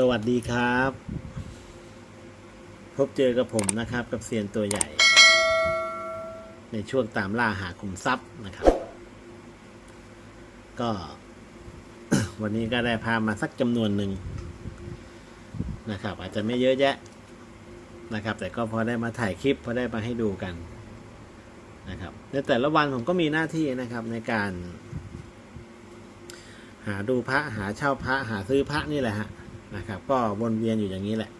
สวัสดีครับ พบเจอกับผมนะครับ กับเซียนตัวใหญ่ ในช่วงตามล่าหาขุมทรัพย์นะครับ ก็ วันนี้ก็ได้พามาสักจำนวนหนึ่งนะครับ อาจจะไม่เยอะแยะนะครับ แต่ก็พอได้มาถ่ายคลิปพอได้มาให้ดูกันนะครับในแต่ละวันผมก็มีหน้าที่นะครับในการ หาดูพระหาเช่าพระหาซื้อพระนี่แหละฮะ นะครับ ก็วนเวียนอยู่อย่างนี้แหละ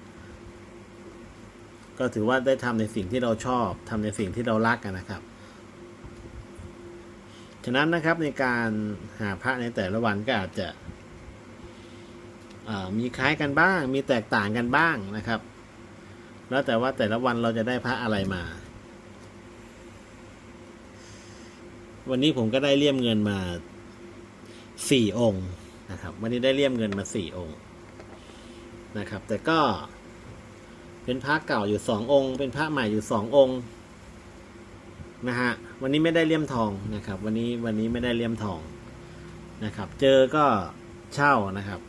ก็ถือว่าได้ทำในสิ่งที่เราชอบทำในสิ่งที่เรารักกันนะครับ ฉะนั้นนะครับในการหาพระในแต่ละวันก็อาจจะมีคล้ายกันบ้าง มีแตกต่างกันบ้างนะครับ แล้วแต่ว่าแต่ละวันเราจะได้พระอะไรมา วันนี้ผมก็ได้เลี่ยมเงินมาสี่องค์นะครับ วันนี้ได้เลี่ยมเงินมาสี่องค์ นะครับ แต่ก็เป็นพระเก่าอยู่สององค์ เป็นพระใหม่อยู่สององค์นะฮะวันนี้ไม่ได้เลี่ยมทองนะครับ วันนี้วันนี้ไม่ได้เลี่ยมทองนะครับ เจอก็เช่านะครับ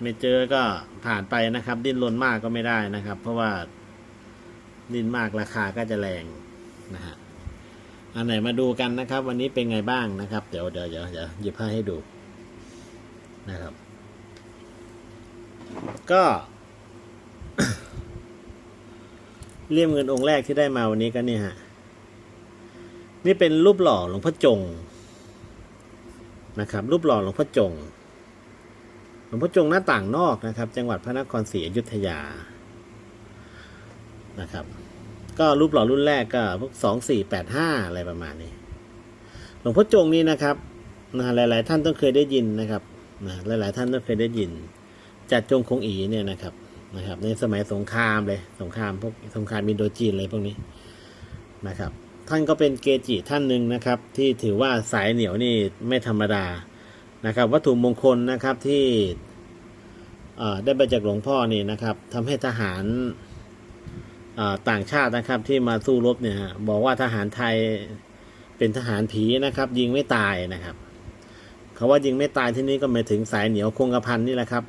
ไม่เจอก็ผ่านไปนะครับ ดิ้นรนมากก็ไม่ได้นะครับ เพราะว่าดิ้นมากราคาก็จะแรงนะฮะอันไหนมาดูกันนะครับ วันนี้เป็นไงบ้างนะครับ เดี๋ยวเดี๋ยวเดี๋ยวเดี๋ยวหยิบผ้าให้ดูนะครับ ก็ เลี่ยมเงินองค์แรกที่ได้มาวันนี้ก็นี่ฮะ นี่เป็นรูปหล่อหลวงพ่อจงนะครับ รูปหล่อหลวงพ่อจง หลวงพ่อจงหน้าต่างนอกนะครับ จังหวัดพระนครศรีอยุธยานะครับ ก็รูปหล่อรุ่นแรกก็พวกสองสี่แปดห้าอะไรประมาณนี้ หลวงพ่อจงนี่นะครับนะหลาย ๆ ท่านต้องเคยได้ยินนะครับนะหลาย ๆ ท่านต้องเคยได้ยิน จัดจงคงอีเนี่ยนะครับนะครับ ในสมัยสงครามเลยสงครามพวกสงครามอินโดจีนอะไรพวกนี้นะครับ ท่านก็เป็นเกจิท่านหนึ่งนะครับ ที่ถือว่าสายเหนียวนี่ไม่ธรรมดานะครับ วัตถุมงคลนะครับที่ได้มาจากหลวงพ่อนี่นะครับทำให้ทหารต่างชาตินะครับที่มาสู้รบเนี่ยบอกว่าทหารไทยเป็นทหารผีนะครับ ยิงไม่ตายนะครับเขาว่ายิงไม่ตายที่นี่ก็หมายถึงสายเหนียวคงกระพันนี่แหละครับ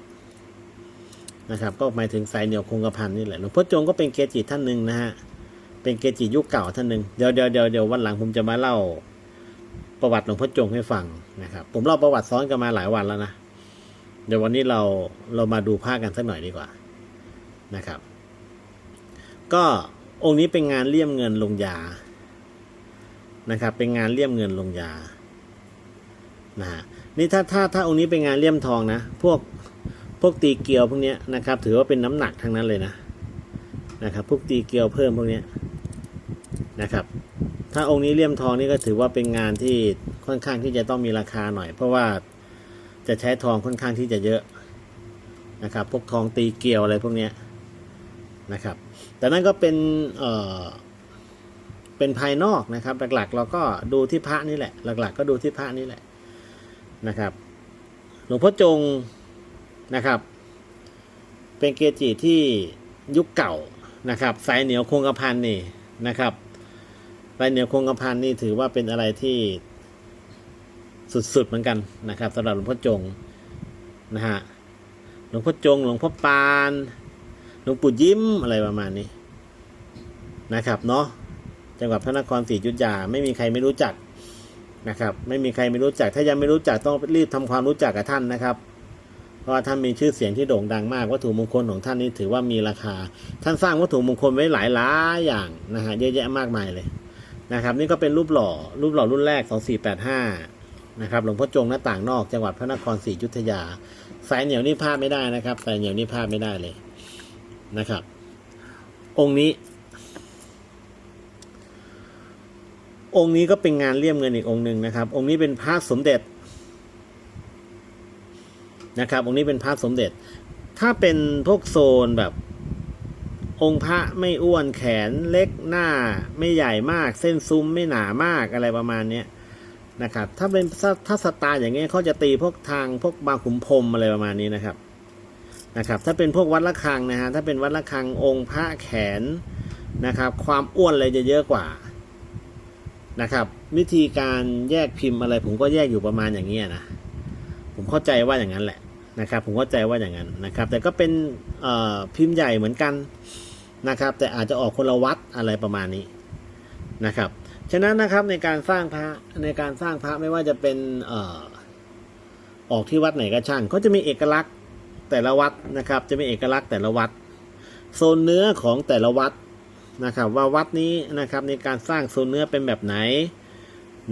นะครับ ก็หมายถึงสายเหนียวคงกระพันนี่แหละหลวงพ่อจงก็เป็นเกจิท่านหนึ่งนะฮะเป็นเกจิยุคเก่าท่านหนึ่งเดี๋ยวเดี๋ยวเดี๋ยวเดี๋ยววันหลังผมจะมาเล่าประวัติหลวงพ่อจงให้ฟังนะครับ ผมเล่าประวัติซ้อนกันมาหลายวันแล้วนะเดี๋ยววันนี้เราเรามาดูภาคกันสักหน่อยดีกว่านะครับ ก็องค์นี้เป็นงานเลี่ยมเงินลงยานะครับ เป็นงานเลี่ยมเงินลงยานะฮะนี่ถ้าถ้าถ้าองค์นี้เป็นงานเลี่ยมทองนะ พวก พวกตีเกลียวพวกนี้นะครับ ถือว่าเป็นน้ำหนักทั้งนั้นเลยนะนะครับ พวกตีเกลียวเพิ่มพวกนี้นะครับ ถ้าองค์นี้เลี่ยมทองนี่ก็ถือว่าเป็นงานที่ค่อนข้างที่จะต้องมีราคาหน่อย เพราะว่าจะใช้ทองค่อนข้างที่จะเยอะนะครับ พวกทองตีเกลียวอะไรพวกนี้นะครับ แต่นั่นก็เป็นเอ่อเป็นภายนอกนะครับ หลักๆ เราก็ดูที่พระนี่แหละ หลัก ๆ ก็ดูที่พระนี่แหละนะครับ หลวงพ่อจง นะครับ เป็นเกจิที่ยุคเก่านะครับ สายเหนียวคงกระพันนี่นะครับ สายเหนียวคงกระพันนี่ถือว่าเป็นอะไรที่สุดๆเหมือนกันนะครับสำหรับหลวงพ่อจงนะฮะหลวงพ่อจง หลวงพ่อปานหลวงปู่ยิ้มอะไรประมาณนี้นะครับเนาะจังหวัดพระนครศรีอยุธยาไม่มีใครไม่รู้จักนะครับ ไม่มีใครไม่รู้จัก ถ้ายังไม่รู้จักต้องรีบทำความรู้จักกับท่านนะครับ เพราะท่านมีชื่อเสียงที่โด่งดังมาก วัตถุมงคลของท่านนี้ถือว่ามีราคา ท่านสร้างวัตถุมงคลไว้หลายหลายๆอย่างนะฮะเยอะแยะมากมายเลยนะครับ นี่ก็เป็นรูปหล่อรูปหล่อรุ่นแรก 2485นะครับหลวงพ่อจงหน้าต่างนอกจังหวัดพระนครศรีอยุธยา สายเหนียวนี่พลาดไม่ได้นะครับสายเหนียวนี่พลาดไม่ได้เลยนะครับ องค์นี้ องค์นี้ก็เป็นงานเลี่ยมเงินอีกองค์หนึ่งนะครับ องค์นี้เป็นพระสมเด็จ นะครับ องค์นี้เป็นพระสมเด็จ ถ้าเป็นพวกโซนแบบ องค์พระไม่อ้วนแขนเล็กหน้า ไม่ใหญ่มาก เส้นซุ้มไม่หนามากอะไรประมาณเนี้ยนะครับ ถ้าเป็นถ้าถ้าสไตล์อย่างเงี้ยเขาจะตีพวกทางพวกบางขุมพรมอะไรประมาณนี้นะครับนะครับ ถ้าเป็นพวกวัดละคังนะฮะถ้าเป็นวัดละคังองค์พระแขนนะครับ ความอ้วนเลยจะเยอะกว่านะครับวิธีการแยกพิมพ์อะไรผมก็แยกอยู่ประมาณอย่างนี้ยนะ ผมเข้าใจว่าอย่างนั้นแหละ นะครับผมเข้าใจว่าอย่างนั้นนะครับ แต่ก็เป็นพิมพ์ใหญ่เหมือนกันนะครับ แต่อาจจะออกคนละวัดอะไรประมาณนี้นะครับ ฉะนั้นนะครับในการสร้างพระในการสร้างพระไม่ว่าจะเป็นออออกที่วัดไหนก็ช่างเขาจะมีเอกลักษณ์แต่ละวัดนะครับ จะมีเอกลักษณ์แต่ละวัดโซนเนื้อของแต่ละวัดนะครับ ว่าวัดนี้นะครับในการสร้างโซนเนื้อเป็นแบบไหน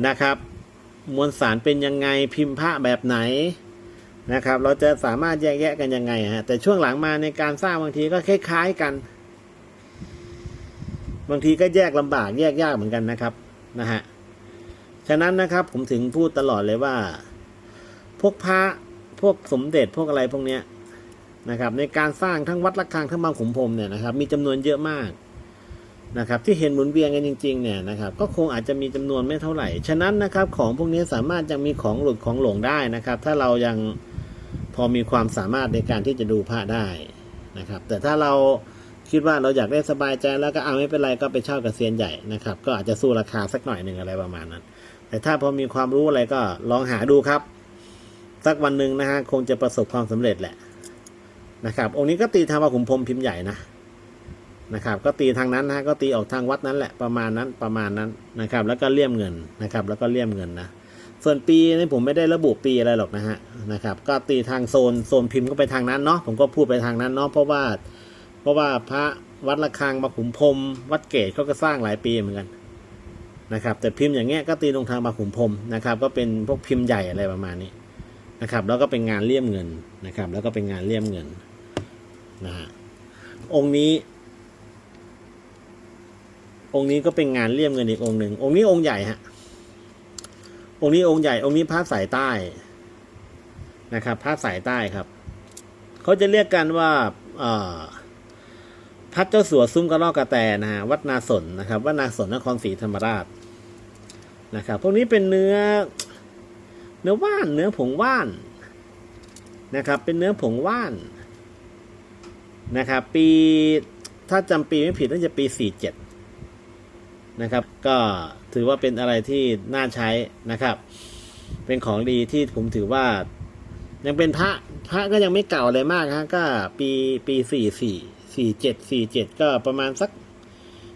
นะครับ มวลสารเป็นยังไงพิมพ์พระแบบไหน นะครับ เราจะสามารถแยกแยะกันยังไงฮะแต่ช่วงหลังมาในการสร้างบางทีก็คล้าย ๆกัน บางทีก็แยกลำบากแยกยากเหมือนกันนะครับนะฮะฉะนั้นนะครับผมถึงพูดตลอดเลยว่า พวกพระพวกสมเด็จพวกอะไรพวกเนี้ยนะครับ ในการสร้างทั้งวัดระฆังทั้งบางขุนพรหมเนี่ยนะครับ มีจำนวนเยอะมากนะครับ ที่เห็นหมุนเวียนกันจริง ๆ เนี่ยนะครับ ก็คงอาจจะมีจำนวนไม่เท่าไหร่ ฉะนั้นนะครับ ของพวกนี้สามารถยังมีของหลุดของหลงได้นะครับ ถ้าเรายัง พอมีความสามารถในการที่จะดูพระได้นะครับ แต่ถ้าเราคิดว่าเราอยากได้สบายใจแล้วก็เอาไม่เป็นไรก็ไปเช่ากับเซียนใหญ่นะครับ ก็อาจจะสู้ราคาสักหน่อยหนึ่งอะไรประมาณนั้น แต่ถ้าพอมีความรู้อะไรก็ลองหาดูครับ สักวันหนึ่งนะฮะคงจะประสบความสำเร็จแหละนะครับ องค์นี้ก็ตีทางพระขุนพรมพิมพ์ใหญ่นะนะครับ ก็ตีทางนั้นนะฮะก็ตีออกทางวัดนั้นแหละประมาณนั้นประมาณนั้นนะครับ แล้วก็เลี่ยมเงินนะครับ แล้วก็เลี่ยมเงินนะ ส่วนปีนี่ผมไม่ได้ระบุปีอะไรหรอกนะฮะนะครับ ก็ตีทางโซนโซนพิมพ์ก็ไปทางนั้นเนาะผมก็พูดไปทางนั้นเนาะเพราะว่าเพราะว่าพระวัดระฆังมาขุมพรมวัดเกตเขาก็สร้างหลายปีเหมือนกันนะครับแต่พิมพ์อย่างเงี้ยก็ตีลงทางมาขุมพรมนะครับก็เป็นพวกพิมพ์ใหญ่อะไรประมาณนี้นะครับแล้วก็เป็นงานเลี่ยมเงินนะครับ แล้วก็เป็นงานเลี่ยมเงินนะฮะองค์นี้ องค์นี้ก็เป็นงานเลี่ยมเงินอีกองค์หนึ่งองค์นี้องค์ใหญ่ฮะ องค์นี้องค์ใหญ่องค์นี้พระสายใต้นะครับพระสายใต้ครับเขาจะเรียกกันว่าพัดเจ้าสัวซุ้มกระรอกกระแตนะฮะวัดนาสนนะครับวัดนาสนนครศรีธรรมราชนะครับพวกนี้เป็นเนื้อเนื้อว่านเนื้อผงว่านนะครับ เป็นเนื้อผงว่านนะครับ ปีถ้าจำปีไม่ผิดน่าจะปีสี่เจ็ด นะครับ ก็ถือว่าเป็นอะไรที่น่าใช้นะครับ เป็นของดีที่ผมถือว่า ยังเป็นพระพระก็ยังไม่เก่าอะไรมากฮะก็ปีปีสี่สี่สี่เจ็ดสี่เจ็ดก็ประมาณสัก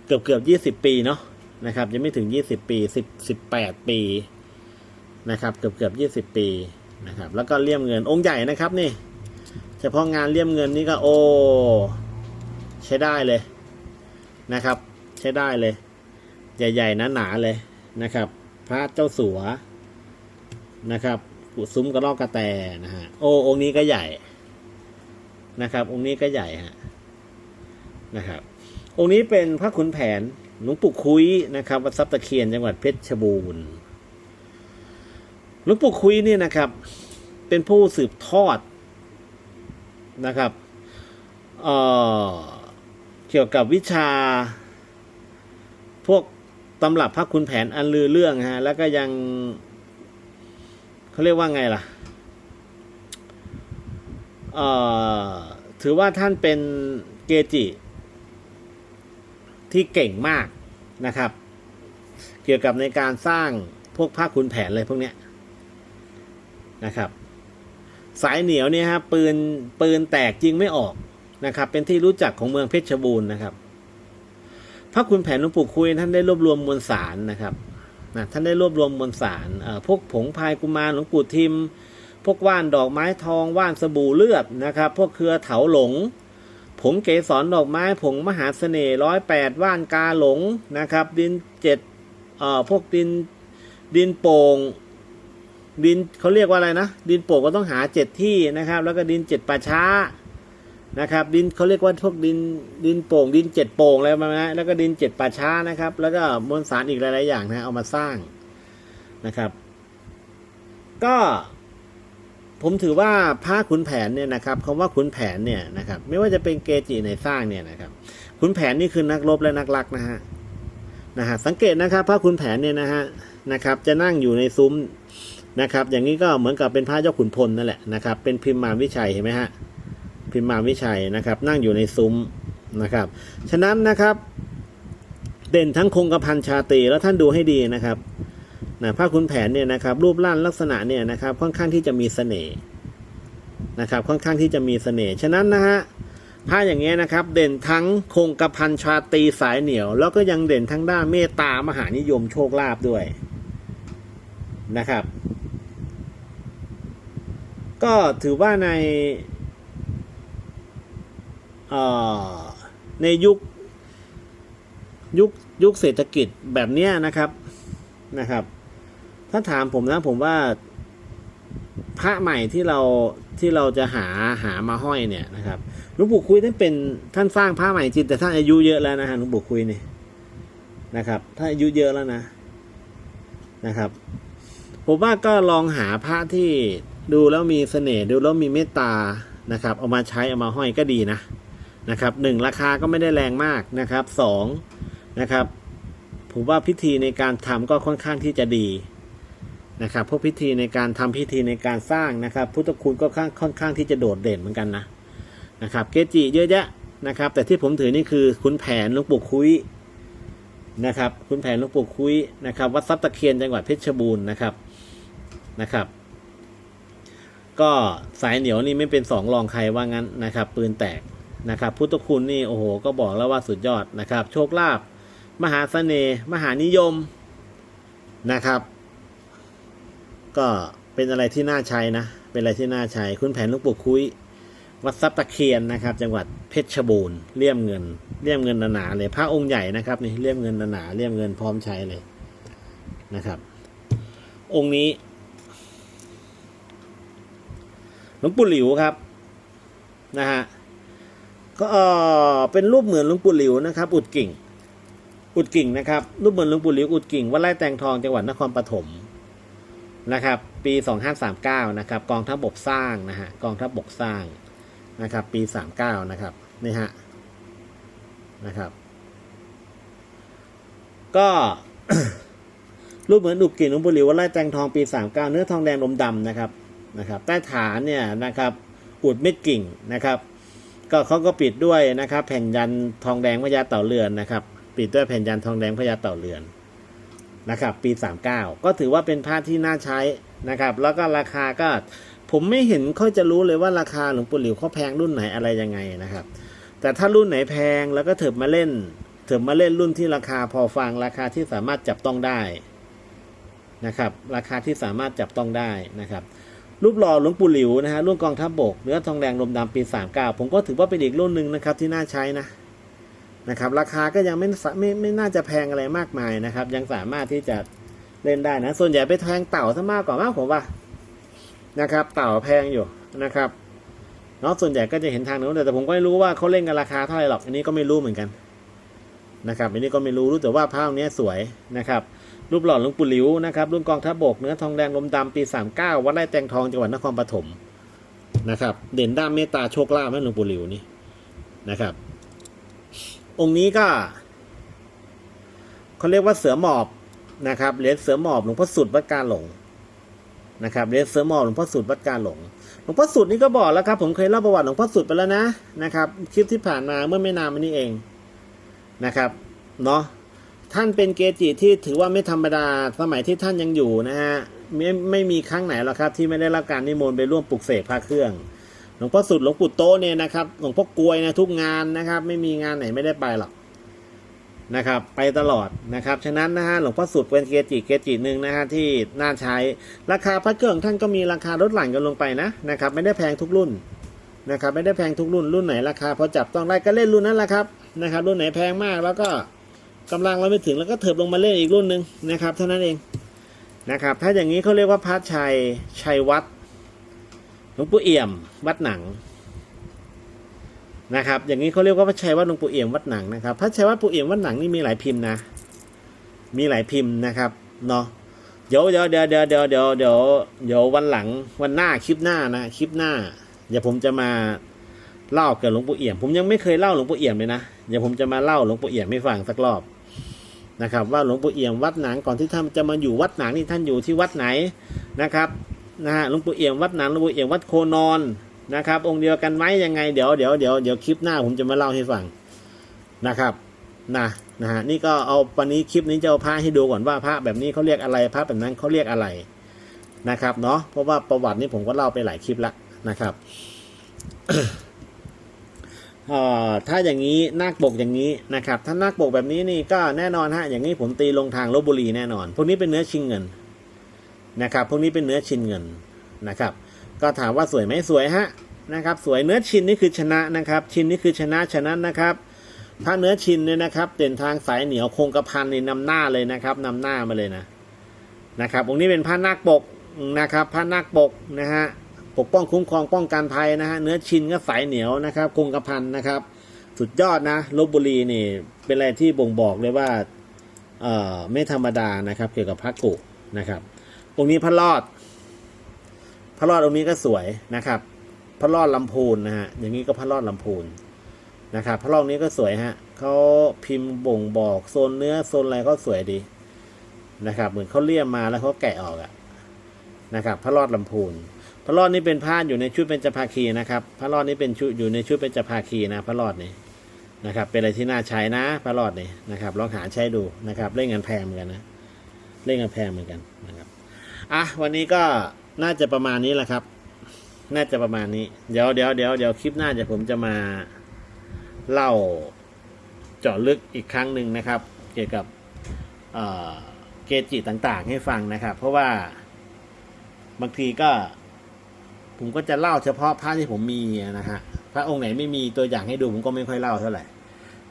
เกือบเกือบยี่สิบปีเนาะนะครับยังไม่ถึงยี่สิบปีสิบสิบแปดปีนะครับ เกือบเกือบยี่สิบปีนะครับ แล้วก็เลี่ยมเงินองค์ใหญ่นะครับนี่ เฉพาะงานเลี่ยมเงินนี่ก็โอ้ใช้ได้เลยนะครับ ใช้ได้เลย ใหญ่ๆหนาๆเลยนะครับ พระเจ้าสัวนะครับกุซุ้มกระรอกกระแตนะฮะโอ้องค์นี้ก็ใหญ่นะครับ องค์นี้ก็ใหญ่ฮะนะครับ องค์นี้เป็นพระขุนแผนหลวงปู่คุยนะครับวัดซับตะเคียนจังหวัดเพชรบูรณ์หลวงปู่คุยนี่นะครับ เป็นผู้สืบทอดนะครับเอ่อเกี่ยวกับวิชาพวก ตำรับพระคุณแผนอันลือเรื่องฮะ แล้วก็ยังเขาเรียกว่าไงล่ะเอ่อถือว่าท่านเป็นเกจิ ที่เก่งมากนะครับ เกี่ยวกับในการสร้างพวกผ้าขุนแผนเลยพวกเนี้ยนะครับ สายเหนียวเนี่ยฮะปืนปืนแตกจริงไม่ออกนะครับ เป็นที่รู้จักของเมืองเพชรบูรณ์นะครับ ระคุณแผนหลวงปู่คุยท่านได้รวบรวมมวลสารนะครับนะท่านได้รวบรวมมวลสารพวกผงพายกุมารหลวงปู่ทิม พวกว่านดอกไม้ทองว่านสบู่เลือดนะครับ พวกเครือเถาหลง ผงเกสรดอกไม้ผงมหาเสน่ห์ร้อยแปดว่านกาหลงนะครับ ดินเจ็ดพวกดินดินโป่งดินเขาเรียกว่าอะไรนะ ดินโป่งก็ต้องหาเจ็ดที่นะครับ แล้วก็ดินเจ็ดป่าช้า นะครับ ดินเขาเรียกว่าพวกดินดินโป่ง ดินเจ็ดโป่งอะไรประมาณนั้แล้วก็ดินเจ็ดป่าช้านะครับ แล้วก็มวลสารอีกหลาย ๆ อย่างนะเอามาสร้างนะครับ ก็ผมถือว่าพระขุนแผนเนี่ยนะครับคำว่าขุนแผนเนี่ยนะครับ ไม่ว่าจะเป็นเกจิในสร้างเนี่ยนะครับ ขุนแผนนี่คือนักรบและนักลักนะฮะนะฮะสังเกตนะครับ พระขุนแผนเนี่ยนะฮะนะครับ จะนั่งอยู่ในซุ้มนะครับ อย่างนี้ก็เหมือนกับเป็นพระเจ้าขุนพลนั่นแหละนะครับ เป็นพิมพ์มารวิชัยเห็นไหมฮะ พิมมาวิชัยนะครับ นั่งอยู่ในซุ้มนะครับ ฉะนั้นนะครับ เด่นทั้งคงกระพันชาตรีแล้วท่านดูให้ดีนะครับนะผ้าขุนแผนเนี่ยนะครับ รูปร่างลักษณะเนี่ยนะครับ ค่อนข้างที่จะมีเสน่ห์นะครับ ค่อนข้างที่จะมีเสน่ห์ฉะนั้นนะฮะผ้าอย่างเงี้ยนะครับ เด่นทั้งคงกระพันชาตรีสายเหนียว แล้วก็ยังเด่นทั้งด้านเมตตามหานิยมโชคลาภด้วยนะครับ ก็ถือว่าใน ในยุคยุคยุคเศรษฐกิจแบบเนี้ยนะครับนะครับ ถ้าถามผมนะผมว่าพระใหม่ที่เราที่เราจะหาหามาห้อยเนี่ยนะครับหลวงปู่คุยท่านเป็นท่านสร้างพระใหม่จริงแต่ท่านอายุเยอะแล้วนะฮะหลวงปู่คุยเนี่ยนะครับท่านอายุเยอะแล้วนะนะครับ ผมว่าก็ลองหาพระที่ดูแล้วมีเสน่ห์ดูแล้วมีเมตตานะครับ เอามาใช้เอามาห้อยก็ดีนะ นะครับหนึ่งราคาก็ไม่ได้แรงมากนะครับสองนะครับผมว่าพิธีในการทำก็ค่อนข้างที่จะดีนะครับพวกพิธีในการทำพิธีในการสร้างนะครับ พุทธคุณก็ค่อนข้างที่จะโดดเด่นเหมือนกันนะนะครับ เกจิเยอะแยะนะครับ แต่ที่ผมถือนี่คือขุนแผนหลวงปู่คุยนะครับขุนแผนหลวงปู่คุยนะครับวัดทรัพย์ตะเคียนจังหวัดเพชรบูรณ์นะครับนะครับ ก็สายเหนียวนี่ไม่เป็นสองรองใครว่างั้นนะครับ ปืนแตก นะครับ พุทธคุณนี่โอ้โหก็บอกแล้วว่าสุดยอดนะครับ โชคลาภมหาเสน่ห์มหานิยมนะครับ ก็เป็นอะไรที่น่าใช้นะ เป็นอะไรที่น่าใช้คุณแผนลูกปู่คุยวัดทรัพย์ตะเคียนนะครับ จังหวัดเพชรบูรณ์เลี่ยมเงินเลี่ยมเงินหนาๆเลยพระองค์ใหญ่นะครับนี่เลี่ยมเงินหนาๆเลี่ยมเงินพร้อมใช้เลยนะครับ องค์นี้หลวงปู่หลิวครับนะฮะ ก็เป็นรูปเหมือนหลวงปู่หลิวนะครับ อุดกิ่ง อุดกิ่งนะครับ รูปเหมือนหลวงปู่หลิวอุดกิ่งวัดไร่แตงทองจังหวัดนครปฐมนะครับ ปี 2539 นะครับ กองทัพบกสร้างนะฮะกองทัพบกสร้างนะครับ ปี 39 นะครับนี่ฮะนะครับ ก็รูปเหมือนอุดกิ่งหลวงปู่หลิววัดไร่แตงทองปี 39 เนื้อทองแดงลมดำนะครับนะครับ ใต้ฐานเนี่ยนะครับ อุดเม็ดกิ่งนะครับ ก็เขาก็ปิดด้วยนะครับ แผ่นยันทองแดงพญาเต่าเรือนนะครับ ปิดด้วยแผ่นยันทองแดงพญาเต่าเรือนนะครับ ปี 39 ก็ถือว่าเป็นผ้าที่น่าใช้นะครับ แล้วก็ราคาก็ผมไม่เห็นค่อยจะรู้เลยว่าราคาหลวงปู่หลิวเขาแพงรุ่นไหนอะไรยังไงนะครับ แต่ถ้ารุ่นไหนแพงแล้วก็เถิบมาเล่น เถิบมาเล่นรุ่นที่ราคาพอฟังราคาที่สามารถจับต้องได้นะครับ ราคาที่สามารถจับต้องได้นะครับ รูปหล่อหลวงปู่หลิวนะฮะรุ่นกองทัพบบกเนื้อทองแดงลมดำปี 39 ผมก็ถือว่าเป็นอีกรุ่นหนึ่งนะครับที่น่าใช้นะนะครับ ราคาก็ยังไม่ไม่ไม่น่าจะแพงอะไรมากมายนะครับ ยังสามารถที่จะเล่นได้นะ ส่วนใหญ่ไปแทงเต่าซะมากกว่ามากผมว่านะครับ เต่าแพงอยู่นะครับเนาะส่วนใหญ่ก็จะเห็นทางนู้นแต่ผมก็ไม่รู้ว่าเขาเล่นกันราคาเท่าไหร่หรอกอันนี้ก็ไม่รู้เหมือนกันนะครับอันนี้ก็ไม่รู้รู้แต่ว่าผ้าเนี้สวยนะครับ รูปหล่อหลวงปู่หลิวนะครับรุ่นกองทัพบกเนื้อทองแดงลมดำปี 39 วัดไร่แตงทองจังหวัดนครปฐมนะครับ เด่นด้านเมตตาโชคลาภแม่หลวงปู่หลิวนี่นะครับ องค์นี้ก็เขาเรียกว่าเสือหมอบนะครับเหรียญเสือหมอบหลวงพ่อสุดวัดกาหลงนะครับเหรียญเสือหมอบหลวงพ่อสุดวัดกาหลงหลวงพ่อสุดนี่ก็บอกแล้วครับ ผมเคยเล่าประวัติหลวงพ่อสุดไปแล้วนะนะครับคลิปที่ผ่านมาเมื่อไม่นานมานี้เองนะครับเนาะ ท่านเป็นเกจิที่ถือว่าไม่ธรรมดาสมัยที่ท่านยังอยู่นะฮะไม่ไม่มีครั้งไหนหรอกครับ ที่ไม่ได้รับการนิมนต์ไปร่วมปลุกเสกพระเครื่องหลวงพ่อสุดหลวงปู่โตเนี่ยนะครับหลวงพ่อกลวยนะทุกงานนะครับ ไม่มีงานไหนไม่ได้ไปหรอกนะครับ ไปตลอดนะครับฉะนั้นนะฮะหลวงพ่อสุดเป็นเกจิเกจิหนึ่งนะฮะที่น่าใช้ราคาพระเครื่องท่านก็มีราคาลดหลั่นกันลงไปนะนะครับ ไม่ได้แพงทุกรุ่นนะครับ ไม่ได้แพงทุกรุ่นรุ่นไหนราคาพอจับต้องได้ก็เล่นรุ่นนั้นแหละครับนะครับ รุ่นไหนแพงมากแล้วก็ กำลังเราไม่ถึงแล้วก็เถิบลงมาเล่นอีกรุ่นหนึ่งนะครับ เท่านั้นเองนะครับ ถ้าอย่างนี้เขาเรียกว่าพระชัยชัยวัดหลวงปู่เอี่ยม วัดหนังนะครับ อย่างนี้เขาเรียกว่าพระชัยวัดหลวงปู่เอี่ยมวัดหนังนะครับ พระชัยวัดปู่เอี่ยมวัดหนังนี่มีหลายพิมพ์นะ มีหลายพิมพ์นะครับเนาะเดี๋ยวเดี๋ยวเดี๋ยวเดี๋ยวเดี๋ยวเดี๋ยวเดี๋ยวเดี๋ยววันหลังวันหน้าคลิปหน้านะคลิปหน้า เดี๋ยวผมจะมาเล่าเกี่ยวกับหลวงปู่เอี่ยม ผมยังไม่เคยเล่าหลวงปู่เอี่ยมเลยนะ เดี๋ยวผมจะมาเล่าหลวงปู่เอี่ยมให้ฟังสักรอบ นะครับ ว่าหลวงปู่เอี่ยมวัดหนังก่อนที่ท่านจะมาอยู่วัดหนังนี่ท่านอยู่ที่วัดไหนนะครับนะฮะหลวงปู่เอี่ยมวัดหนังหลวงปู่เอี่ยมวัดโคนอนนะครับ องค์เดียวกันไหมยังไงเดี๋ยวเดี๋ยวเดี๋ยวเดี๋ยวคลิปหน้าผมจะมาเล่าให้ฟังนะครับนะนะฮะนี่ก็เอาวันนี้คลิปนี้จะเอาพระให้ดูก่อนว่าพระแบบนี้เขาเรียกอะไรพระแบบนั้นเขาเรียกอะไรนะครับเนาะเพราะว่าประวัตินี้ผมก็เล่าไปหลายคลิปละนะครับ เอ่อถ้าอย่างนี้นาคปกอย่างนี้นะครับถ้านาคปกแบบนี้นี่ก็แน่นอนฮะอย่างนี้ผมตีลงทางลบบุรีแน่นอน พวกนี้เป็นเนื้อชิงเงินนะครับพวกนี้เป็นเนื้อชินเงินนะครับ ก็ถามว่าสวยไหมสวยฮะนะครับ สวยเนื้อชินนี่คือชนะนะครับ ชินนี่คือชนะชนะนะครับ ถ้าเนื้อชินเนี่ยนะครับเด่นทางสายเหนียวคงกระพันนี่นำหน้าเลยนะครับนำหน้ามาเลยนะนะครับองค์นี้เป็นผ้านาคปกนะครับผ้านาคปกนะฮะ ปกป้องคุ้มครองป้องกันภัยนะฮะเนื้อชินก็สายเหนียวนะครับคงกระพันนะครับ สุดยอดนะลบบุรีนี่เป็นอะไรที่บ่งบอกเลยว่าเอ่อไม่ธรรมดานะครับเกี่ยวกับพระกุนะครับองค์นี้พระรอด พระรอดองค์นี้ก็สวยนะครับ พระรอดลำพูนนะฮะอย่างนี้ก็พระรอดลำพูนนะครับพระรองนี้ก็สวยฮะเขาพิมพ์บ่งบอกโซนเนื้อโซนอะไรก็สวยดีนะครับ เหมือนเขาเลี่ยมมาแล้วเขาแกะออกอะนะครับ พระรอดลำพูน พระรอดนี่เป็นผ้าอยู่ในชุดเป็นจภาคีนะครับ พระรอดนี่เป็นชุดอยู่ในชุดเป็นจภาคีนะ พระรอดนี่นะครับ เป็นอะไรที่น่าใช้นะ พระรอดนี่นะครับ ลองหาใช้ดูนะครับ เล่นกันแพงเหมือนกันนะ เล่นกันแพงเหมือนกันนะครับอะวันนี้ก็น่าจะประมาณนี้แหละครับ น่าจะประมาณนี้ เดี๋ยวเดี๋ยวเดี๋ยวเดี๋ยวคลิปหน้าจะผมจะมาเล่าเจาะลึกอีกครั้งหนึ่งนะครับ เกี่ยวกับเเกจิต่างๆ ให้ฟังนะครับ เพราะว่าบางทีก็ ผมก็จะเล่าเฉพาะพระที่ผมมีนะฮะพระองค์ไหนไม่มีตัวอย่างให้ดูผมก็ไม่ค่อยเล่าเท่าไหร่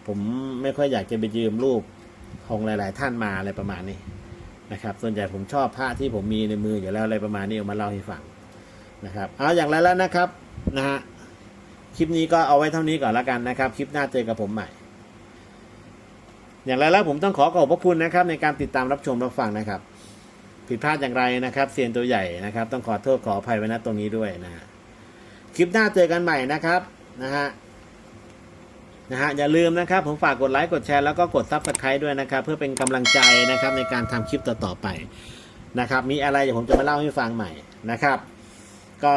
ผมไม่ค่อยอยากจะไปยืมรูปของหลาย ๆ ท่านมาอะไรประมาณนี้นะครับ ส่วนใหญ่ผมชอบพระที่ผมมีในมืออยู่แล้วอะไรประมาณนี้เอามาเล่าให้ฟังนะครับเอาอย่างไรแล้วนะครับนะฮะคลิปนี้ก็เอาไว้เท่านี้ก่อนละกันนะครับ คลิปหน้าเจอกับผมใหม่ อย่างไรแล้วผมต้องขอขอบพระคุณนะครับ ในการติดตามรับชมรับฟังนะครับ ผิดพลาดอย่างไรนะครับเซียนตัวใหญ่นะครับ ต้องขอโทษขออภัยไว้ณตรงนี้ด้วยนะฮะคลิปหน้าเจอกันใหม่นะครับนะฮะนะฮะอย่าลืมนะครับ ผมฝากกดไลค์กดแชร์แล้วก็กดซับสไครต์ด้วยนะครับ เพื่อเป็นกำลังใจนะครับในการทำคลิปต่อๆไปนะครับ มีอะไรเดี๋ยวผมจะมาเล่าให้ฟังใหม่นะครับ ก็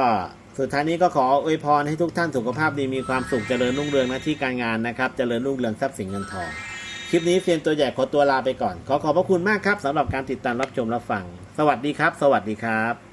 สุดท้ายนี้ก็ขออวยพรให้ทุกท่านสุขภาพดีมีความสุขเจริญรุ่งเรืองหน้าที่การงานนะครับเจริญรุ่งเรืองทรัพย์สินเงินทอง คลิปนี้เซียนตัวใหญ่ขอตัวลาไปก่อน ขอขอบพระคุณมากครับสำหรับการติดตามรับชมรับฟัง สวัสดีครับ สวัสดีครับ